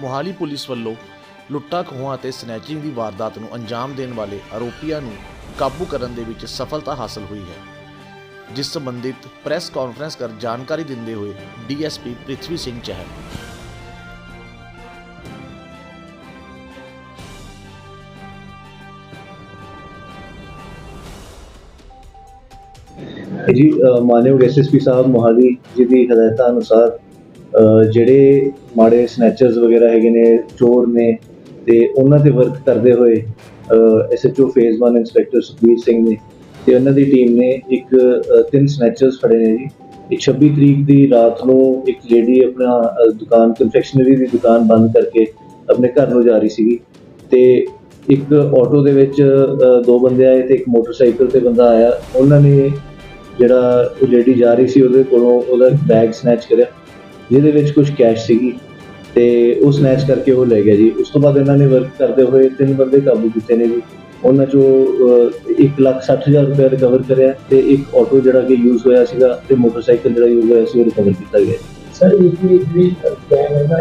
Mohali police ਵੱਲੋਂ ਲੁੱਟਾਂ ਖੋਹਾਂ ਅਤੇ ਸਨੈਚਿੰਗ ਦੀ ਵਾਰਦਾਤ ਨੂੰ ਅੰਜਾਮ ਦੇਣ ਵਾਲੇ ਆਰੋਪੀਆਂ ਨੂੰ ਕਾਬੂ ਕਰਨ ਦੇ ਵਿੱਚ ਸਫਲਤਾ ਹਾਸਲ ਹੋਈ ਹੈ। ਜਿਸ ਸੰਬੰਧਿਤ ਪ੍ਰੈਸ ਕਾਨਫਰੰਸ ਕਰ ਜਾਣਕਾਰੀ ਦਿੰਦੇ ਹੋਏ ਡੀਐਸਪੀ ਪ੍ਰਿਥਵੀ ਸਿੰਘ ਚਹਿਲ। ਜੀ ਮਾਨਯੋਗ ਐਸਐਸਪੀ ਸਾਹਿਬ, ਮੋਹਾਲੀ ਜੀ ਦੀ ਹਦਾਇਤਾਂ ਅਨੁਸਾਰ ਜਿਹੜੇ ਮਾੜੇ ਸਨੈਚਰਸ ਵਗੈਰਾ ਹੈਗੇ ਨੇ, ਚੋਰ ਨੇ ਤੇ ਉਹਨਾਂ ਤੇ ਵਰਕ ਕਰਦੇ ਹੋਏ SHO phase 1 inspector Sukhbir Singh ਨੇ ਤੇ ਉਹਨਾਂ ਦੀ ਟੀਮ ਨੇ ਇੱਕ ਤਿੰਨ ਸਨੈਚਰਸ ਫੜੇ ਨੇ ਜੀ। ਇੱਕ 26 ਤਰੀਕ ਦੀ ਰਾਤ ਨੂੰ ਇੱਕ ਲੇਡੀ ਆਪਣਾ ਦੁਕਾਨ ਕਨਫੈਕਸ਼ਨਰੀ ਦੀ ਦੁਕਾਨ ਬੰਦ ਕਰਕੇ ਆਪਣੇ ਘਰ ਨੂੰ ਜਾ ਰਹੀ ਸੀਗੀ ਤੇ ਇੱਕ ਆਟੋ ਦੇ ਵਿੱਚ ਦੋ ਬੰਦੇ ਆਏ ਤੇ ਇੱਕ ਮੋਟਰਸਾਈਕਲ ਤੇ ਬੰਦਾ ਆਇਆ। ਉਹਨਾਂ ਨੇ ਜਿਹੜਾ ਲੇਡੀ ਜਾ ਰਹੀ ਸੀ ਉਹਦੇ ਕੋਲੋਂ ਉਹਦਾ ਬੈਗ ਸਨੈਚ ਕਰਿਆ। ਜਿਹਦੇ ਵਿੱਚ ਕੁਝ ਕੈਸ਼ ਸੀਗੀ ਤੇ ਉਹ ਸਨੈਚ ਕਰਕੇ ਉਹ ਲੈ ਗਿਆ ਜੀ। ਉਸ ਤੋਂ ਬਾਅਦ ਇਹਨਾਂ ਨੇ ਵਰਕ ਕਰਦੇ ਹੋਏ ਤਿੰਨ ਬੰਦੇ ਕਾਬੂ ਕੀਤੇ ਨੇ ਜੀ। ਉਹਨਾਂ ਚੋਂ ਅਹ, ਇੱਕ ਲੱਖ ਸੱਠ ਹਜ਼ਾਰ ਰੁਪਏ ਰਿਕਵਰ ਕਰਿਆ ਤੇ ਇੱਕ ਆਟੋ ਜਿਹੜਾ ਕਿ ਯੂਜ਼ ਹੋਇਆ ਸੀਗਾ ਤੇ ਮੋਟਰਸਾਈਕਲ ਜਿਹੜਾ ਯੂਜ਼ ਹੋਇਆ ਸੀ ਉਹ ਰਿਕਵਰ ਕੀਤਾ ਗਿਆ। ਸਰ ਇਹ ਵੀ ਗੈਂਗ ਨਾ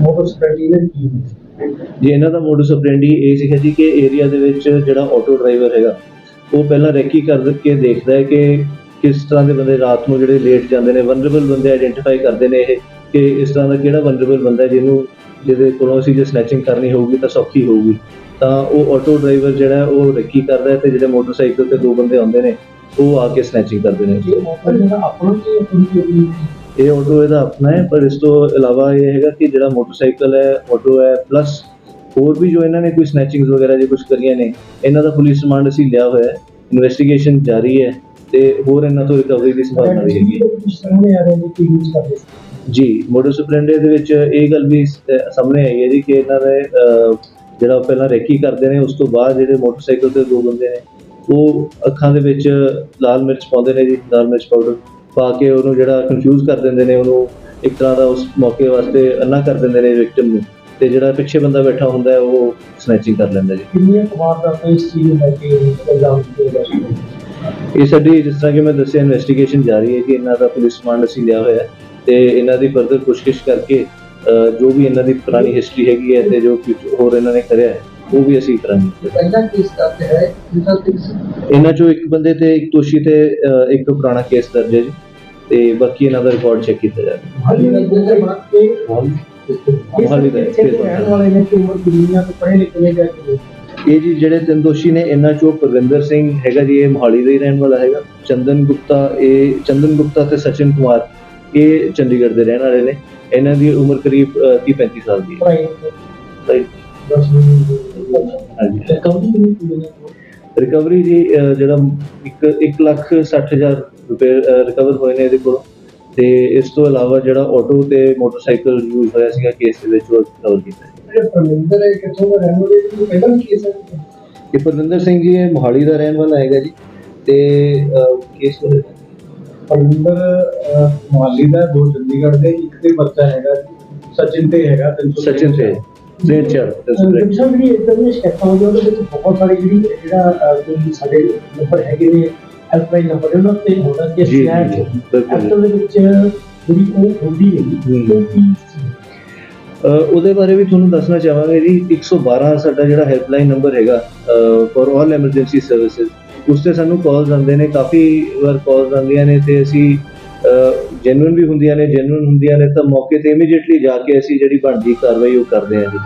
ਮੋਟਰ ਸਪੈਸ਼ਲਿਟੀ ਕੀ ਜੀ ਇਹਨਾਂ ਦਾ ਮੋਡਸ ਆਪਰੈਂਡੀ ਇਹ ਸੀਗਾ ਜੀ ਕਿ ਏਰੀਆ ਦੇ ਵਿੱਚ ਜਿਹੜਾ ਆਟੋ ਡਰਾਈਵਰ ਹੈਗਾ ਉਹ ਪਹਿਲਾਂ ਰੈਕੀ ਕਰ ਕੇ ਦੇਖਦਾ ਹੈ ਕਿ ਕਿਸ ਤਰ੍ਹਾਂ ਦੇ ਬੰਦੇ ਰਾਤ ਨੂੰ ਜਿਹੜੇ ਲੇਟ ਜਾਂਦੇ ਨੇ ਵਨਰੇਬਲ ਬੰਦੇ ਆਇਡੈਂਟੀਫਾਈ ਕਰਦੇ ਨੇ ਇਹ ਕਿ ਇਸ ਤਰ੍ਹਾਂ ਦਾ ਕਿਹੜਾ ਵਨਰੇਬਲ ਬੰਦਾ ਹੈ ਜਿਹਨੂੰ ਜਿਹਦੇ ਕੋਲੋਂ ਅਸੀਂ ਜੇ ਸਨੈਚਿੰਗ ਕਰਨੀ ਹੋਊਗੀ ਤਾਂ ਸੌਖੀ ਹੋਊਗੀ। ਤਾਂ ਉਹ ਆਟੋ ਡਰਾਈਵਰ ਜਿਹੜਾ ਉਹ ਰੈਕੀ ਕਰਦਾ ਹੈ ਤੇ ਜਿਹੜੇ ਮੋਟਰਸਾਈਕਲ ਤੇ ਦੋ ਬੰਦੇ ਆਉਂਦੇ ਨੇ ਉਹ ਆ ਕੇ ਸਨੈਚਿੰਗ ਕਰਦੇ ਨੇ। ਇਹ ਆਟੋ ਇਹਦਾ ਆਪਣਾ ਹੈ ਪਰ ਇਸ ਤੋਂ ਇਲਾਵਾ ਇਹ ਹੈਗਾ ਕਿ ਜਿਹੜਾ ਮੋਟਰਸਾਈਕਲ ਹੈ ਆਟੋ ਹੈ ਪਲੱਸ ਹੋਰ ਵੀ ਜੋ ਇਹਨਾਂ ਨੇ ਕੋਈ ਸਨੈਚਿੰਗਸ ਵਗੈਰਾ ਜੇ ਕੁਝ ਕਰੀਆਂ ਨੇ ਇਹਨਾਂ ਦਾ ਪੁਲਿਸ ਰਿਮਾਂਡ ਅਸੀਂ ਲਿਆ ਹੋਇਆ ਹੈ। ਇਨਵੈਸਟੀਗੇਸ਼ਨ ਜਾਰੀ ਹੈ। ਤੇ ਹੋਰ ਇਹਨਾਂ ਤੋਂ ਰਿਕਵਰੀ ਦੀ ਸੰਭਾਵਨਾ ਵੀ ਹੈਗੀ ਹੈ। ਕੁਝ ਸਾਹਮਣੇ ਆ ਰਿਹਾ ਹੈ ਕਿ ਯੂਜ਼ ਕਰਦੇ ਸੀ? ਜੀ ਮੋਡਸ ਆਪਰੈਂਡੀ ਦੇ ਵਿੱਚ ਇਹ ਗੱਲ ਵੀ ਸਾਹਮਣੇ ਆਈ ਹੈ ਜੀ ਕਿ ਇਹਨਾਂ ਦੇ ਅਹ, ਜਿਹੜਾ ਪਹਿਲਾਂ ਰੈਕੀ ਕਰਦੇ ਨੇ ਉਸ ਤੋਂ ਬਾਅਦ ਜਿਹੜੇ ਮੋਟਰਸਾਈਕਲ ਤੇ ਦੋ ਬੰਦੇ ਨੇ ਉਹ ਅੱਖਾਂ ਦੇ ਵਿੱਚ ਲਾਲ ਮਿਰਚ ਪਾਉਂਦੇ ਨੇ ਜੀ ਲਾਲ ਮਿਰਚ ਪਾਊਡਰ ਪਾ ਕੇ ਉਹਨੂੰ ਜਿਹੜਾ ਕਨਫਿਊਜ਼ ਕਰ ਦਿੰਦੇ ਨੇ ਉਹਨੂੰ ਇੱਕ ਤਰ੍ਹਾਂ ਦਾ ਉਸ ਮੌਕੇ ਵਾਸਤੇ ਅੰਨਾ ਕਰ ਦਿੰਦੇ ਨੇ ਵਿਕਟਮ ਨੂੰ ਤੇ ਜਿਹੜਾ ਪਿੱਛੇ ਬੰਦਾ ਬੈਠਾ ਹੁੰਦਾ ਉਹ ਸਨੈਚਿੰਗ ਕਰ ਲੈਂਦਾ ਜੀ। ਕਿੰਨੀਆਂ ਕੁਮਾਰ ਦਾ ਇਸ ਚੀਜ਼ ਨੂੰ ਲੈ ਕੇ ਇਲਜ਼ਾਮ ਦਿੱਤੇ ਜਾ ਰਹੇ ਇਹ ਸਾਡੀ ਜਿਸ ਤਰ੍ਹਾਂ ਕਿ ਮੈਂ ਦੱਸਿਆ ਇਨਵੈਸਟੀਗੇਸ਼ਨ ਜਾਰੀ ਹੈ ਕਿ ਇਹਨਾਂ ਦਾ ਪੁਲਿਸ ਰਿਮਾਂਡ ਅਸੀਂ ਲਿਆ ਹੋਇਆ ਹੈ ਤੇ ਇਹਨਾਂ ਦੀ ਫਰਦਰ ਪੁੱਛਗਿੱਛ ਕਰਕੇ ਜੋ ਵੀ ਇਹਨਾਂ ਦੀ ਪੁਰਾਣੀ ਹਿਸਟਰੀ ਹੈਗੀ ਹੈ ਤੇ ਜੋ future ਹੋਰ ਇਹਨਾਂ ਨੇ ਕਰਿਆ ਹੈ ਉਹ ਵੀ ਅਸੀਂ ਕਰਾਂਗੇ। ਪਹਿਲਾ ਕੇਸ ਦਰਜ ਹੈ? ਕੇਸ ਇਹਨਾਂ ਚੋਂ ਇੱਕ ਬੰਦੇ ਤੇ ਇੱਕ ਦੋਸ਼ੀ ਤੇ ਇੱਕ ਪੁਰਾਣਾ ਕੇਸ ਦਰਜ ਹੈ ਜੀ ਤੇ ਬਾਕੀ ਇਹਨਾਂ ਦਾ ਰਿਕਾਰਡ ਚੈੱਕ ਕੀਤਾ ਹਾਲੀ ਮੋਹਾਲੀ ਦਾ ਹੈ, ਇੱਥੇ ਦੇ ਰਹਿਣ ਵਾਲੇ ਨੇ ਕਿ ਉਮਰ ਕਿੰਨੀਆਂ ਤੋਂ ਪੜ੍ਹੇ ਲਿਖੇ ਨੇ ਜਾਂ ਇਹ ਜੀ ਜਿਹੜੇ ਤਿੰਨ ਦੋਸ਼ੀ ਨੇ ਇਹਨਾਂ ਚੋਂ ਪ੍ਰਵਿੰਦਰ ਸਿੰਘ ਹੈਗਾ ਜੀ ਇਹ ਮੋਹਾਲੀ ਦਾ ਹੀ ਰਹਿਣ ਵਾਲਾ ਹੈਗਾ। ਚੰਦਨ ਗੁਪਤਾ ਇਹ ਚੰਦਨ ਗੁਪਤਾ ਤੇ ਸਚਿਨ ਕੁਮਾਰ ਇਹ ਚੰਡੀਗੜ੍ਹ ਦੇ ਰਹਿਣ ਵਾਲੇ ਨੇ। ਇਹਨਾਂ ਦੀ ਉਮਰ ਕਰੀਬ 30 35 ਸਾਲ ਦੀ ਹੈ। ਰਿਕਵਰੀ ਜੀ ਜਿਹੜਾ 1 1 ਲੱਖ 60 ਹਜ਼ਾਰ ਰੁਪਏ ਰਿਕਵਰ ਹੋਏ ਨੇ ਇਹਦੇ ਕੋਲੋਂ। ਤੇ ਇਸ ਤੋਂ ਇਲਾਵਾ ਜਿਹੜਾ ਆਟੋ ਤੇ ਮੋਟਰਸਾਈਕਲ ਯੂਜ਼ ਹੋਇਆ ਸੀਗਾ ਕੇਸ ਦੇ ਵਿੱਚ ਉਹ ਰਿਕਵਰ ਕੀਤਾ ਹੈ। ਜਿਹੜੇ ਪਰਮਿੰਦਰ ਹੈ ਕਿੱਥੋਂ ਦਾ ਰਹਿਣ ਵਾਲੇ ਨੇ ਪਹਿਲਾਂ ਵੀ ਕੇਸ ਹੈ ਇਹ ਪਰਵਿੰਦਰ ਸਿੰਘ ਜੀ ਇਹ ਮੋਹਾਲੀ ਦਾ ਰਹਿਣ ਵਾਲਾ ਹੈਗਾ ਜੀ ਤੇ ਕੇਸ ਹੋਇਆ ਪਰਮਿੰਦਰ ਮੁਹਾਲੀ ਦਾ ਦੋ ਚੰਡੀਗੜ੍ਹ ਦੇ ਇੱਕ ਤੇ ਬੱਚਾ ਹੈਗਾ। ਸਚਿਨ ਤੇ ਹੈਗਾ 300 ਸਚਿਨ ਤੇ ਟ੍ਰੇਨ ਚਾਰ ਰਿਕਸ਼ਾ ਜਿਹੜੀ ਇਦਾਂ ਦੀਆਂ ਸ਼ਿਕਾਇਤਾਂ ਆਉਂਦੀਆਂ ਉਹਦੇ ਵਿੱਚ ਬਹੁਤ ਸਾਰੀ ਜਿਹੜੀ ਜਿਹੜਾ ਅਹ, ਕੋਈ ਸਾਡੇ ਨੰਬਰ ਹੈਗੇ ਨੇ ਹੈਲਪਲਾਈਨ ਨੰਬਰ ਉਹਨਾਂ ਤੇ ਹੋਣਾ ਕਿ ਜੀ, ਜੀ, ਸ਼ਿਕਾਇਤ ਜੀ, ਬਿਲਕੁਲ। ਐਕਚੁਅਲ ਦੇ ਵਿੱਚ ਜਿਹੜੀ ਉਹ ਹੁੰਦੀ ਹੈ ਹੂੰ। ਉਹ ਕੀ ਸੀ? ਅਹ ਉਹਦੇ ਬਾਰੇ ਵੀ ਤੁਹਾਨੂੰ ਦੱਸਣਾ ਚਾਹਾਂਗੇ ਜੀ 112 ਸਾਡਾ ਜਿਹੜਾ ਹੈਲਪਲਾਈਨ ਨੰਬਰ ਹੈਗਾ ਫॉर ਆਲ ਐਮਰਜੈਂਸੀ ਸਰਵਿਸਿਜ਼ ਉਸ ਤੇ ਸਾਨੂੰ ਕਾਲਸ ਆਉਂਦੇ ਨੇ ਕਾਫੀ ਵਾਰ ਕਾਲਸ ਆਉਂਦੀਆਂ ਨੇ ਤੇ ਅਸੀਂ ਜੈਨੂਇਨ ਵੀ ਹੁੰਦੀਆਂ ਨੇ ਜੈਨੂਇਨ ਹੁੰਦੀਆਂ ਨੇ ਤਾਂ ਮੌਕੇ ਤੇ ਇਮੀਡੀਏਟਲੀ ਜਾ ਕੇ ਅਸੀਂ ਜਿਹੜੀ ਬਣਦੀ ਕਾਰਵਾਈ ਉਹ ਕਰਦੇ ਹਾਂ ਜੀ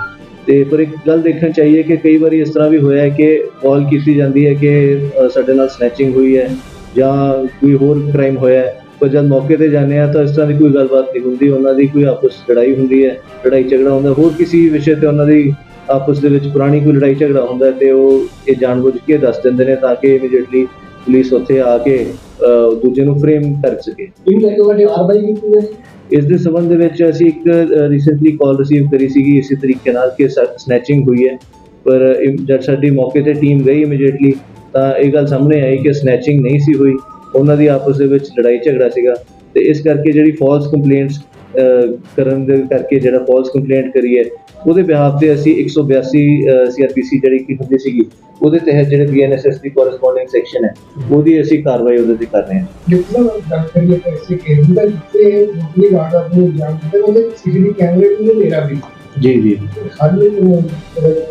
ਤੇ ਪਰ ਇੱਕ ਗੱਲ ਦੇਖਣ ਚਾਹੀਏ ਕਿ ਕਈ ਵਾਰੀ ਇਸ ਤਰ੍ਹਾਂ ਵੀ ਹੋਇਆ ਹੈ ਕਿ ਕਾਲ ਕੀਤੀ ਜਾਂਦੀ ਹੈ ਕਿ ਸਾਡੇ ਨਾਲ ਸਨੈਚਿੰਗ ਹੋਈ ਹੈ ਜਾਂ ਕੋਈ ਹੋਰ ਕ੍ਰਾਈਮ ਹੋਇਆ ਹੈ। ਪਰ ਜਦ ਮੌਕੇ ਤੇ ਜਾਂਦੇ ਆ ਤਾਂ ਇਸ ਤਰ੍ਹਾਂ ਦੀ ਕੋਈ ਗੱਲਬਾਤ ਨਹੀਂ ਹੁੰਦੀ, ਉਹਨਾਂ ਦੀ ਕੋਈ ਆਪਸ ਲੜਾਈ ਹੁੰਦੀ ਹੈ ਲੜਾਈ ਝਗੜਾ ਹੁੰਦਾ ਹੋਰ ਕਿਸੇ ਵਿਸ਼ੇ ਤੇ ਉਹਨਾਂ ਦੀ ਆਪਸ ਦੇ ਵਿੱਚ ਪੁਰਾਣੀ ਕੋਈ ਲੜਾਈ ਝਗੜਾ ਹੁੰਦਾ ਹੈ ਤੇ ਉਹ ਇਹ ਜਾਣਬੁੱਝ ਕੇ ਦੱਸ ਦਿੰਦੇ ਨੇ ਤਾਂ ਕਿ ਇਮੀਡੀਏਟਲੀ ਪੁਲਿਸ ਉੱਥੇ ਆ ਕੇ ਦੂਜੇ ਨੂੰ ਫਰੇਮ ਕਰ ਸਕੇ। ਇਹ ਲੈ ਕੇ ਵੱਡੇ ਕਾਰਵਾਈ ਕੀਤੀ ਹੈ? ਇਸ ਦੇ ਸੰਬੰਧ ਦੇ ਵਿੱਚ ਅਸੀਂ ਇੱਕ ਰੀਸੈਂਟਲੀ ਕਾਲ ਰਿਸੀਵ ਕਰੀ ਸੀਗੀ ਇਸੇ ਤਰੀਕੇ ਨਾਲ ਕਿ ਸਨੈਚਿੰਗ ਹੋਈ ਹੈ। ਪਰ ਜਦ ਸਾਡੀ ਮੌਕੇ ਤੇ ਟੀਮ ਗਈ ਇਮੀਡੀਏਟਲੀ ਤਾਂ ਇਹ ਗੱਲ ਸਾਹਮਣੇ ਆਈ ਕਿ ਸਨੈਚਿੰਗ ਨਹੀਂ ਸੀ ਹੋਈ। ਉਹਨਾਂ ਦੀ ਆਪਸ ਦੇ ਵਿੱਚ ਲੜਾਈ ਝਗੜਾ ਸੀਗਾ। ਤੇ ਇਸ ਕਰਕੇ ਜਿਹੜੀ ਫਾਲਸ ਕੰਪਲੇਂਟਸ ਕਰਨ ਦੇ ਕਰਕੇ ਜਿਹੜਾ ਫਾਲਸ ਕੰਪਲੇਂਟ ਕਰੀ ਹੈ ਉਹਦੇ ਬਿਹਾਫ ਤੇ ਅਸੀਂ 182 ਸੀਆਰਪੀਸੀ ਜਿਹੜੀ ਕਿ ਹੁੰਦੀ ਸੀਗੀ ਉਹਦੇ ਤਹਿਤ ਜਿਹੜੇ ਬੀਐਨਐਸਐਸ ਦੀ ਕੋਰਸਪੋਂਡਿੰਗ ਸੈਕਸ਼ਨ ਹੈ ਉਹਦੀ ਅਸੀਂ ਕਾਰਵਾਈ ਉਹਦੇ ਤੇ ਕਰ ਰਹੇ ਹਾਂ। ਕੇਸ ਦੀ ਜਿੱਥੇ ਉਹਦੇ ਸੀਸੀਟੀਵੀ ਕੈਮਰੇ ਨੂੰ ਮੇਰਾ ਵੀ ਜੀ ਜੀ। ਸਾਡੇ ਨੂੰ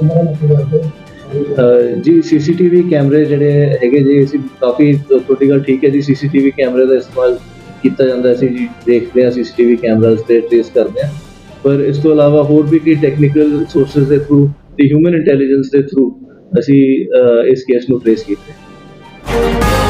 ਮੇਰਾ ਮਤਲਬ ਹੈ। ਅਹ ਜੀ ਸੀਸੀਟੀਵੀ ਕੈਮਰੇ ਜਿਹੜੇ ਹੈਗੇ ਜੀ ਅਸੀਂ ਕਾਫੀ ਤੁਹਾਡੀ ਗੱਲ ਠੀਕ ਹੈ ਜੀ ਸੀਸੀਟੀਵੀ ਕੈਮਰੇ ਦਾ ਇਸਤੇਮਾਲ ਕੀਤਾ ਜਾਂਦਾ ਹੈ, ਅਸੀਂ ਜੀ ਦੇਖਦੇ ਹਾਂ ਸੀਸੀਟੀਵੀ ਕੈਮਰਾਸ ਤੇ ਟ੍ਰੇਸ ਕਰਦੇ ਹਾਂ। ਪਰ ਇਸ ਤੋਂ ਇਲਾਵਾ ਹੋਰ ਵੀ ਕਈ ਟੈਕਨੀਕਲ ਸੋਰਸਸ ਦੇ ਥਰੂ ਤੇ ਹਿਊਮਨ ਇੰਟੈਲੀਜੈਂਸ ਦੇ ਥਰੂ ਅਸੀਂ ਇਸ ਕੇਸ ਨੂੰ ਟ੍ਰੇਸ ਕੀਤਾ।